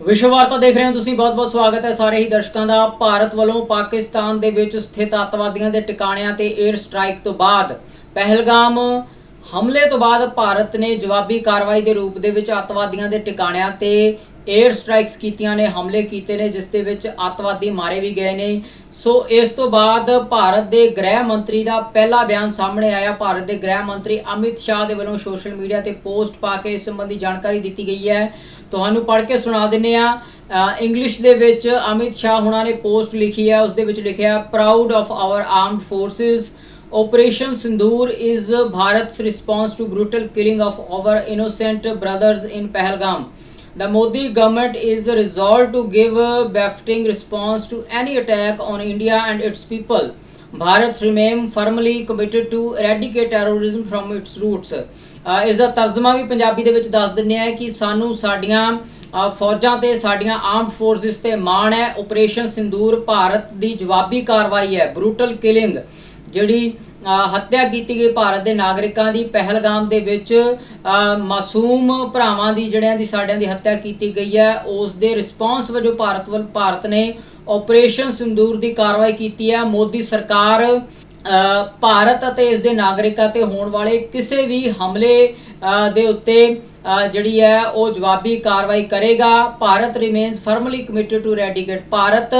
ਵਿਸ਼ਵ ਵਾਰਤਾ ਦੇਖ ਰਹੇ ਹੋ ਤੁਸੀਂ, ਬਹੁਤ-ਬਹੁਤ ਸਵਾਗਤ ਹੈ ਸਾਰੇ ਹੀ ਦਰਸ਼ਕਾਂ ਦਾ। ਭਾਰਤ ਵੱਲੋਂ ਪਾਕਿਸਤਾਨ ਦੇ ਵਿੱਚ ਸਥਿਤ ਅੱਤਵਾਦੀਆਂ ਦੇ ਟਿਕਾਣਿਆਂ ਤੇ 에ਅਰ ਸਟ੍ਰਾਈਕ ਤੋਂ ਬਾਅਦ ਪਹਿਲਗਾਮ ਹਮਲੇ ਤੋਂ ਬਾਅਦ ਭਾਰਤ ਨੇ ਜਵਾਬੀ ਕਾਰਵਾਈ ਦੇ ਰੂਪ ਦੇ ਵਿੱਚ ਅੱਤਵਾਦੀਆਂ ਦੇ ਟਿਕਾਣਿਆਂ ਤੇ 에ਅਰ ਸਟ੍ਰਾਈਕਸ ਕੀਤੀਆਂ ਨੇ, ਹਮਲੇ ਕੀਤੇ ਨੇ, ਜਿਸ ਦੇ ਵਿੱਚ ਅੱਤਵਾਦੀ ਮਾਰੇ ਵੀ ਗਏ ਨੇ। ਸੋ ਇਸ ਤੋਂ ਬਾਅਦ ਭਾਰਤ ਦੇ ਗ੍ਰਹਿ ਮੰਤਰੀ ਦਾ ਪਹਿਲਾ ਬਿਆਨ ਸਾਹਮਣੇ ਆਇਆ। ਭਾਰਤ ਦੇ ਗ੍ਰਹਿ ਮੰਤਰੀ ਅਮਿਤ ਸ਼ਾਹ ਦੇ ਵੱਲੋਂ ਸੋਸ਼ਲ ਮੀਡੀਆ ਤੇ ਪੋਸਟ ਪਾ ਕੇ ਇਸ ਸੰਬੰਧੀ ਜਾਣਕਾਰੀ ਦਿੱਤੀ ਗਈ ਹੈ। ਤੁਹਾਨੂੰ ਪੜ੍ਹ ਕੇ ਸੁਣਾ ਦਿੰਨੇ ਆ ਇੰਗਲਿਸ਼ ਦੇ ਵਿੱਚ ਅਮਿਤ ਸ਼ਾਹ ਹੁਣਾਂ ਨੇ ਪੋਸਟ ਲਿਖੀ ਹੈ। ਉਸ ਦੇ ਵਿੱਚ ਲਿਖਿਆ proud of our armed forces Operation Sindoor is Bharat's response to brutal killing of our innocent brothers in Pahalgam. The Modi government is resolved to give a befitting response to any attack on India and its people. Bharat remains firmly committed to eradicate terrorism from its roots. ਅ, ਇਸ ਦਾ ਤਰਜਮਾ ਵੀ ਪੰਜਾਬੀ ਦੇ ਵਿੱਚ ਦੱਸ ਦਿੰਨੇ ਆ ਕਿ ਸਾਨੂੰ ਸਾਡੀਆਂ ਅ, ਫੌਜਾਂ ਤੇ ਸਾਡੀਆਂ ਆਰਮਡ ਫੋਰਸਿਸ ਤੇ ਮਾਣ ਹੈ ਆਪਰੇਸ਼ਨ ਸਿੰਦੂਰ ਭਾਰਤ ਦੀ ਜਵਾਬੀ ਕਾਰਵਾਈ ਹੈ ਬਰੂਟਲ ਕਿਲਿੰਗ ਜਿਹੜੀ ਅ, ਹੱਤਿਆ ਕੀਤੀ ਗਈ ਭਾਰਤ ਦੇ ਨਾਗਰਿਕਾਂ ਦੀ ਪਹਿਲਗਾਮ ਦੇ ਵਿੱਚ ਮਾਸੂਮ ਭਰਾਵਾਂ ਦੀ ਜਿਹੜਿਆਂ ਦੀ ਸਾਡਿਆਂ ਦੀ ਹੱਤਿਆ ਕੀਤੀ ਗਈ ਹੈ, ਉਸ ਦੇ ਰਿਸਪਾਂਸ ਵਜੋਂ ਭਾਰਤ ਵੱਲ, ਭਾਰਤ ਨੇ ਆਪਰੇਸ਼ਨ ਸਿੰਦੂਰ ਦੀ ਕਾਰਵਾਈ ਕੀਤੀ ਹੈ। ਮੋਦੀ ਸਰਕਾਰ ਭਾਰਤ ਅਤੇ ਇਸ ਦੇ ਨਾਗਰਿਕਾਂ ਤੇ ਹੋਣ ਵਾਲੇ ਕਿਸੇ ਵੀ ਹਮਲੇ ਦੇ ਉੱਤੇ ਜਿਹੜੀ ਹੈ, ਉਹ ਜਵਾਬੀ ਕਾਰਵਾਈ ਕਰੇਗਾ। Bharat remains firmly committed to eradicate Bharat.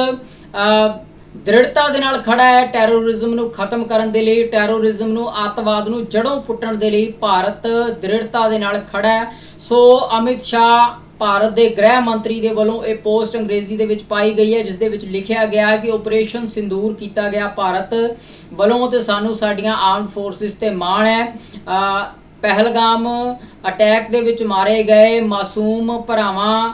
ਦ੍ਰਿੜਤਾ ਦੇ ਨਾਲ ਖੜਾ ਹੈ ਟੈਰੋਰਿਜ਼ਮ ਨੂੰ ਖਤਮ ਕਰਨ ਦੇ ਲਈ, ਟੈਰੋਰਿਜ਼ਮ ਨੂੰ ਅੱਤਵਾਦ ਨੂੰ ਜੜੋਂ ਪੁੱਟਣ ਦੇ ਲਈ ਭਾਰਤ ਦ੍ਰਿੜਤਾ ਦੇ ਨਾਲ ਖੜਾ ਹੈ। ਸੋ ਅਮਿਤ ਸ਼ਾਹ ਭਾਰਤ ਦੇ ਗ੍ਰਹਿ ਮੰਤਰੀ ਦੇ ਵੱਲੋਂ ਇਹ ਪੋਸਟ ਅੰਗਰੇਜ਼ੀ ਦੇ ਵਿੱਚ ਪਾਈ ਗਈ ਹੈ, ਜਿਸ ਦੇ ਵਿੱਚ ਲਿਖਿਆ ਗਿਆ ਹੈ ਕਿ ਆਪਰੇਸ਼ਨ ਸਿੰਦੂਰ ਕੀਤਾ ਗਿਆ। ਭਾਰਤ ਵੱਲੋਂ ਤੇ ਸਾਨੂੰ ਸਾਡੀਆਂ ਆਰਮਡ ਫੋਰਸਿਸ ਤੇ ਮਾਣ ਹੈ। ਪਹਿਲਗਾਮ ਅਟੈਕ ਦੇ ਵਿੱਚ ਮਾਰੇ ਗਏ ਮਾਸੂਮ ਭਰਾਵਾਂ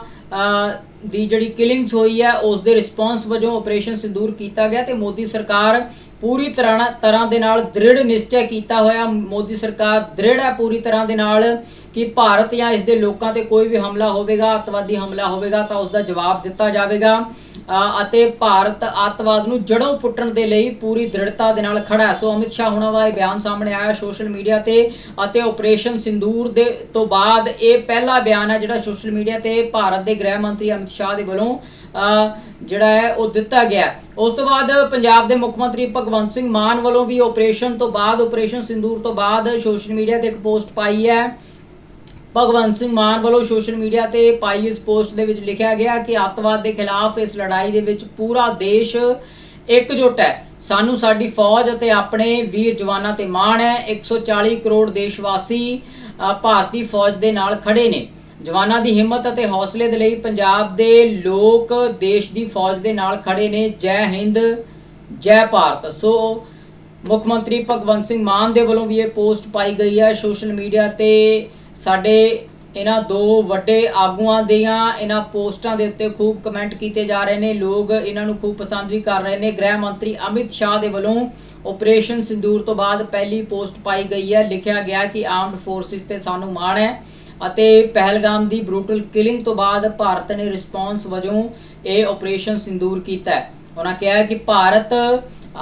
ਦੀ ਜਿਹੜੀ ਕਿਲਿੰਗਸ ਹੋਈ ਹੈ ਉਸ ਦੇ ਰਿਸਪੌਂਸ ਵਜੋਂ ਆਪਰੇਸ਼ਨ ਸਿੰਦੂਰ ਕੀਤਾ ਗਿਆ ਤੇ ਮੋਦੀ ਸਰਕਾਰ ਪੂਰੀ ਤਰ੍ਹਾਂ ਤਰ੍ਹਾਂ ਦੇ ਨਾਲ ਦ੍ਰਿੜ ਨਿਸ਼ਚੈ ਕੀਤਾ ਹੋਇਆ। ਮੋਦੀ ਸਰਕਾਰ ਦ੍ਰਿੜ ਹੈ ਪੂਰੀ ਤਰ੍ਹਾਂ ਦੇ ਨਾਲ ਕਿ ਭਾਰਤ ਜਾਂ ਇਸ ਦੇ ਲੋਕਾਂ ਤੇ ਕੋਈ ਵੀ ਹਮਲਾ ਹੋਵੇਗਾ, ਅੱਤਵਾਦੀ ਹਮਲਾ ਹੋਵੇਗਾ ਤਾਂ ਉਸ ਦਾ ਜਵਾਬ ਦਿੱਤਾ ਜਾਵੇਗਾ। ਅਤੇ ਭਾਰਤ ਅੱਤਵਾਦ ਨੂੰ ਜੜੋਂ ਪੁੱਟਣ ਦੇ ਲਈ ਪੂਰੀ ਦ੍ਰਿੜਤਾ ਦੇ ਨਾਲ ਖੜਾ ਹੈ। ਸੋ ਅਮਿਤ ਸ਼ਾਹ ਹੁਣਾਂ ਦਾ ਇਹ ਬਿਆਨ ਸਾਹਮਣੇ ਆਇਆ ਸੋਸ਼ਲ ਮੀਡੀਆ ਤੇ ਅਤੇ ਆਪਰੇਸ਼ਨ ਸਿੰਦੂਰ ਦੇ ਤੋਂ ਬਾਅਦ ਇਹ ਪਹਿਲਾ ਬਿਆਨ ਹੈ ਜਿਹੜਾ ਸੋਸ਼ਲ ਮੀਡੀਆ ਤੇ ਭਾਰਤ ਦੇ ਗ੍ਰਹਿ ਮੰਤਰੀ ਅਮਿਤ ਸ਼ਾਹ ਦੇ ਵੱਲੋਂ ਜਿਹੜਾ ਹੈ ਉਹ ਦਿੱਤਾ ਗਿਆ ਉਸ ਤੋਂ ਬਾਅਦ ਪੰਜਾਬ ਦੇ ਮੁੱਖ ਮੰਤਰੀ ਭਗਵੰਤ ਸਿੰਘ ਮਾਨ ਵੱਲੋਂ ਵੀ ਆਪਰੇਸ਼ਨ ਤੋਂ ਬਾਅਦ ਆਪਰੇਸ਼ਨ ਸਿੰਦੂਰ ਤੋਂ ਬਾਅਦ ਸੋਸ਼ਲ ਮੀਡੀਆ ਤੇ ਇੱਕ ਪੋਸਟ ਪਾਈ ਹੈ। ਭਗਵੰਤ ਸਿੰਘ ਮਾਨ ਵੱਲੋਂ ਸੋਸ਼ਲ ਮੀਡੀਆ ਤੇ ਪਾਈ ਇਸ ਪੋਸਟ ਦੇ ਵਿੱਚ ਲਿਖਿਆ ਗਿਆ ਕਿ ਅੱਤਵਾਦ ਦੇ ਖਿਲਾਫ ਇਸ ਲੜਾਈ ਦੇ ਵਿੱਚ ਪੂਰਾ ਦੇਸ਼ ਇਕਜੁੱਟ ਹੈ। ਸਾਨੂੰ ਸਾਡੀ ਫੌਜ ਅਤੇ ਆਪਣੇ ਵੀਰ ਜਵਾਨਾਂ ਤੇ ਮਾਣ ਹੈ। 140 ਕਰੋੜ ਦੇਸ਼ ਵਾਸੀ ਭਾਰਤੀ ਫੌਜ ਦੇ ਨਾਲ ਖੜੇ ਨੇ। ਜਵਾਨਾਂ ਦੀ ਹਿੰਮਤ ਅਤੇ ਹੌਸਲੇ ਦੇ ਲਈ ਪੰਜਾਬ ਦੇ ਲੋਕ ਦੇਸ਼ ਦੀ ਫੌਜ ਦੇ ਨਾਲ ਖੜੇ ਨੇ। ਜੈ ਹਿੰਦ, ਜੈ ਭਾਰਤ। ਸੋ, ਮੁੱਖ ਮੰਤਰੀ ਭਗਵੰਤ ਸਿੰਘ ਮਾਨ ਦੇ ਵੱਲੋਂ ਵੀ ਇਹ ਪੋਸਟ ਪਾਈ ਗਈ ਹੈ ਸੋਸ਼ਲ ਮੀਡੀਆ ਤੇ। ਸਾਡੇ ਇਹਨਾਂ ਦੋ ਵੱਡੇ ਆਗੂਆਂ ਦੀਆਂ ਇਹਨਾਂ ਪੋਸਟਾਂ ਦੇ ਉੱਤੇ ਖੂਬ ਕਮੈਂਟ ਕੀਤੇ ਜਾ ਰਹੇ ਨੇ। ਲੋਕ ਇਹਨਾਂ ਨੂੰ ਖੂਬ ਪਸੰਦ ਵੀ ਕਰ ਰਹੇ ਨੇ। ਗ੍ਰਹਿ ਮੰਤਰੀ ਅਮਿਤ ਸ਼ਾਹ ਦੇ ਵੱਲੋਂ ਆਪਰੇਸ਼ਨ ਸਿੰਦੂਰ ਤੋਂ ਬਾਅਦ ਪਹਿਲੀ ਪੋਸਟ ਪਾਈ ਗਈ ਹੈ। ਲਿਖਿਆ ਗਿਆ ਕਿ ਆਰਮਡ ਫੋਰਸਿਸ ਤੇ ਸਾਨੂੰ ਮਾਣ ਹੈ ਅਤੇ ਪਹਿਲਗਾਮ ਦੀ ਬਰੂਟਲ ਕਿਲਿੰਗ ਤੋਂ ਬਾਅਦ ਭਾਰਤ ਨੇ ਰਿਸਪੌਂਸ ਵਜੋਂ ਇਹ ਆਪਰੇਸ਼ਨ ਸਿੰਦੂਰ ਕੀਤਾ ਹੈ। ਉਹਨਾਂ ਕਿਹਾ ਕਿ ਭਾਰਤ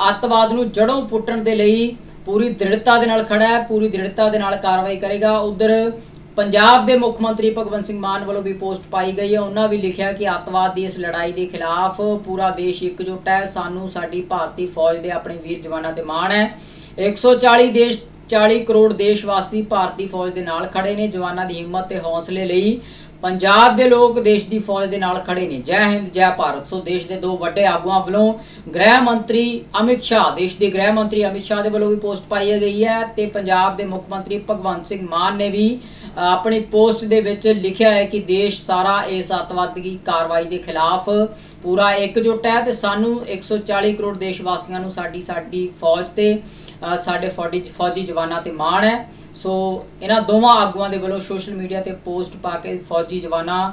ਅੱਤਵਾਦ ਨੂੰ ਜੜੋਂ ਪੁੱਟਣ ਦੇ ਲਈ ਪੂਰੀ ਦ੍ਰਿੜਤਾ ਦੇ ਨਾਲ ਖੜਾ ਹੈ, ਪੂਰੀ ਦ੍ਰਿੜਤਾ ਦੇ ਨਾਲ ਕਾਰਵਾਈ ਕਰੇਗਾ। ਉਧਰ ਪੰਜਾਬ ਦੇ ਮੁੱਖ ਮੰਤਰੀ ਭਗਵੰਤ ਸਿੰਘ ਮਾਨ ਵੱਲੋਂ ਵੀ ਪੋਸਟ ਪਾਈ ਗਈ ਹੈ। ਉਹਨਾਂ ਵੀ ਲਿਖਿਆ ਕਿ ਅੱਤਵਾਦ ਦੀ ਇਸ ਲੜਾਈ ਦੇ ਖਿਲਾਫ ਪੂਰਾ ਦੇਸ਼ ਇਕਜੁੱਟ ਹੈ। ਸਾਨੂੰ ਸਾਡੀ ਭਾਰਤੀ ਫੌਜ ਦੇ ਆਪਣੇ ਵੀਰ ਜਵਾਨਾਂ ਤੇ ਮਾਣ ਹੈ। 140 ਦੇਸ਼ 40 ਕਰੋੜ ਦੇਸ਼ ਵਾਸੀ ਭਾਰਤੀ ਫੌਜ ਦੇ ਨਾਲ ਖੜੇ ਨੇ। ਜਵਾਨਾਂ ਦੀ ਹਿੰਮਤ ਤੇ ਹੌਸਲੇ ਲਈ ਪੰਜਾਬ ਦੇ ਲੋਕ ਦੇਸ਼ ਦੀ ਫੌਜ ਦੇ ਨਾਲ ਖੜੇ ਨੇ। ਜੈ ਹਿੰਦ, ਜੈ ਭਾਰਤ। ਸੋ ਦੇਸ਼ ਦੇ ਦੋ ਵੱਡੇ ਆਗੂਆਂ ਵੱਲੋਂ ਗ੍ਰਹਿ ਮੰਤਰੀ ਅਮਿਤ ਸ਼ਾਹ, ਦੇਸ਼ ਦੇ ਗ੍ਰਹਿ ਮੰਤਰੀ ਅਮਿਤ ਸ਼ਾਹ ਦੇ ਵੱਲੋਂ ਵੀ ਪੋਸਟ ਪਾਈ ਗਈ ਹੈ ਤੇ ਪੰਜਾਬ ਦੇ ਮੁੱਖ ਮੰਤਰੀ ਭਗਵੰਤ ਸਿੰਘ ਮਾਨ ਨੇ ਵੀ ਆਪਣੀ ਪੋਸਟ ਦੇ ਵਿੱਚ ਲਿਖਿਆ ਹੈ ਕਿ ਦੇਸ਼ ਸਾਰਾ ਇਸ ਅੱਤਵਾਦੀ ਕਾਰਵਾਈ ਦੇ ਖਿਲਾਫ ਪੂਰਾ ਇਕਜੁੱਟ ਹੈ ਤੇ ਸਾਨੂੰ 140 ਕਰੋੜ ਦੇਸ਼ ਵਾਸੀਆਂ ਨੂੰ ਸਾਡੀ ਸਾਡੀ ਫੌਜ ਤੇ ਸਾਡੇ ਫੌਜੀ ਫੌਜੀ ਜਵਾਨਾਂ ਤੇ ਮਾਣ ਹੈ। ਸੋ ਇਹਨਾਂ ਦੋਵਾਂ ਆਗੂਆਂ ਦੇ ਵੱਲੋਂ ਸੋਸ਼ਲ ਮੀਡੀਆ ਤੇ ਪੋਸਟ ਪਾ ਕੇ ਫੌਜੀ ਜਵਾਨਾਂ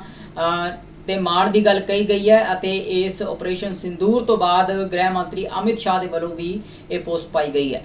ਤੇ ਮਾਣ ਦੀ ਗੱਲ ਕਹੀ ਗਈ ਹੈ ਅਤੇ ਇਸ ਆਪਰੇਸ਼ਨ ਸਿੰਦੂਰ ਤੋਂ ਬਾਅਦ ਗ੍ਰਹਿ ਮੰਤਰੀ ਅਮਿਤ ਸ਼ਾਹ ਦੇ ਵੱਲੋਂ ਵੀ ਇਹ ਪੋਸਟ ਪਾਈ ਗਈ ਹੈ।